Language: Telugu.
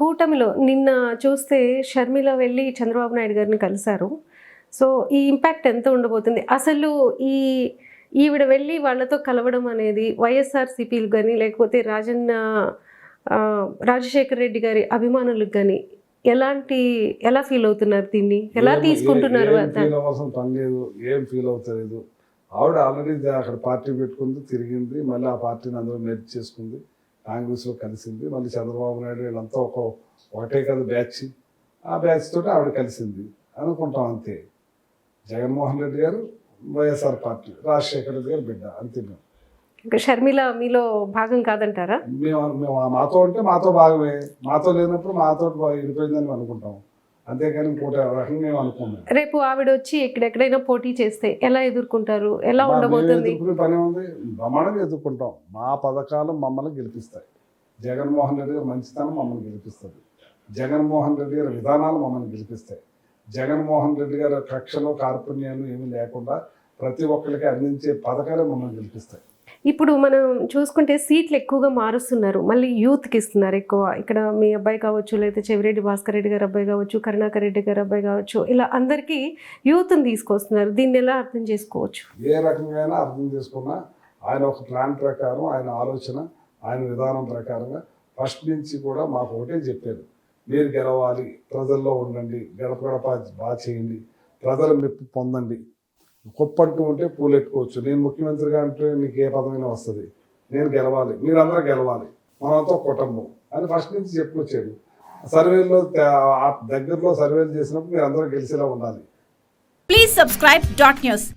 కూటమిలో నిన్న చూస్తే షర్మిల వెళ్ళి చంద్రబాబు నాయుడు గారిని కలిశారు. సో ఈ ఇంపాక్ట్ ఎంత ఉండబోతుంది? అసలు ఈ ఈవిడ వెళ్ళి వాళ్ళతో కలవడం అనేది వైఎస్ఆర్సీపీలు కానీ లేకపోతే రాజన్న రాజశేఖర్ రెడ్డి గారి అభిమానులకు కానీ ఎలాంటి ఎలా ఫీల్ అవుతున్నారు దీన్ని? ఎలా తీసుకుంటున్నారు లేదు. ఏం ఫీల్ అవుతలేదు. ఆవిడ ఆల్రెడీ అక్కడ పార్టీ పెట్టుకుంది తిరిగింది. మళ్ళీ ఆ పార్టీని అందరూ మెర్జ్ చేసుకుంది. కాంగ్రెస్లో కలిసింది. మళ్ళీ చంద్రబాబు నాయుడు వీళ్ళంతా ఒక ఒకటే కదా బ్యాచ్. ఆ బ్యాచ్ తోటి ఆవిడ కలిసింది. అనుకుంటాం అంతే. జగన్మోహన్ రెడ్డి గారు వైఎస్ఆర్ పార్టీ రాజశేఖర రెడ్డి గారు బిడ్డ అంతే మేము ఇంకా షర్మిల మీలో భాగం కాదంటారా? మేము మేము ఆ మాతో ఉంటే మాతో భాగమే. మాతో లేనప్పుడు మాతో విడిపోయిందని అనుకుంటాం. అంతేగాని ఇంకోటి రకంగా మేము అనుకున్నాం రేపు ఆవిడ వచ్చి ఎక్కడెక్కడైనా పోటీ చేస్తే ఎలా ఎదుర్కొంటారు? ఎలా ఉండబోతుంది? ఎదుర్కొనే పని ఉంది. బ్రహ్మాండంగా ఎదుర్కొంటాం. మా పథకాలు మమ్మల్ని గెలిపిస్తాయి. జగన్మోహన్ రెడ్డి గారి మంచితనం మమ్మల్ని గెలిపిస్తుంది జగన్మోహన్ రెడ్డి గారి విధానాలు మమ్మల్ని గెలిపిస్తాయి. జగన్మోహన్ రెడ్డి గారి కక్షలు కార్పుణ్యాలు ఏమీ లేకుండా ప్రతి ఒక్కరికి అందించే పథకాలే మమ్మల్ని గెలిపిస్తాయి. ఇప్పుడు మనం చూసుకుంటే సీట్లు ఎక్కువగా మారుస్తున్నారు. మళ్ళీ యూత్కి ఇస్తున్నారు ఎక్కువ. ఇక్కడ మీ అబ్బాయి కావచ్చు లేకపోతే చెవిరెడ్డి భాస్కర్ రెడ్డి గారి అబ్బాయి కావచ్చు కరుణాకర్ రెడ్డి గారి అబ్బాయి కావచ్చు ఇలా అందరికీ యూత్ని తీసుకొస్తున్నారు. దీన్ని ఎలా అర్థం చేసుకోవచ్చు? ఏ రకంగా అర్థం చేసుకున్నా ఆయన ఒక ప్లాన్ ప్రకారం ఆయన ఆలోచన ఆయన విధానం ప్రకారంగా ఫస్ట్ నుంచి కూడా మాకు ఒకటే చెప్పారు. మీరు గెలవాలి ప్రజల్లో ఉండండి గడప గడప బాగా చేయండి ప్రజల మెప్పు పొందండి. కుప్పంటూ ఉంటే పూలెట్టుకోవచ్చు. నేను ముఖ్యమంత్రిగా అంటే నీకు ఏ పదమైనా వస్తుంది. నేను గెలవాలి. మీరందరూ గెలవాలి. మనతో కుటుంబం. అని ఫస్ట్ నుంచి చెప్పుకొచ్చాడు. సర్వేలో దగ్గరలో సర్వేలు చేసినప్పుడు మీరు అందరూ గెలిచేలా ఉండాలి. Please subscribe dot news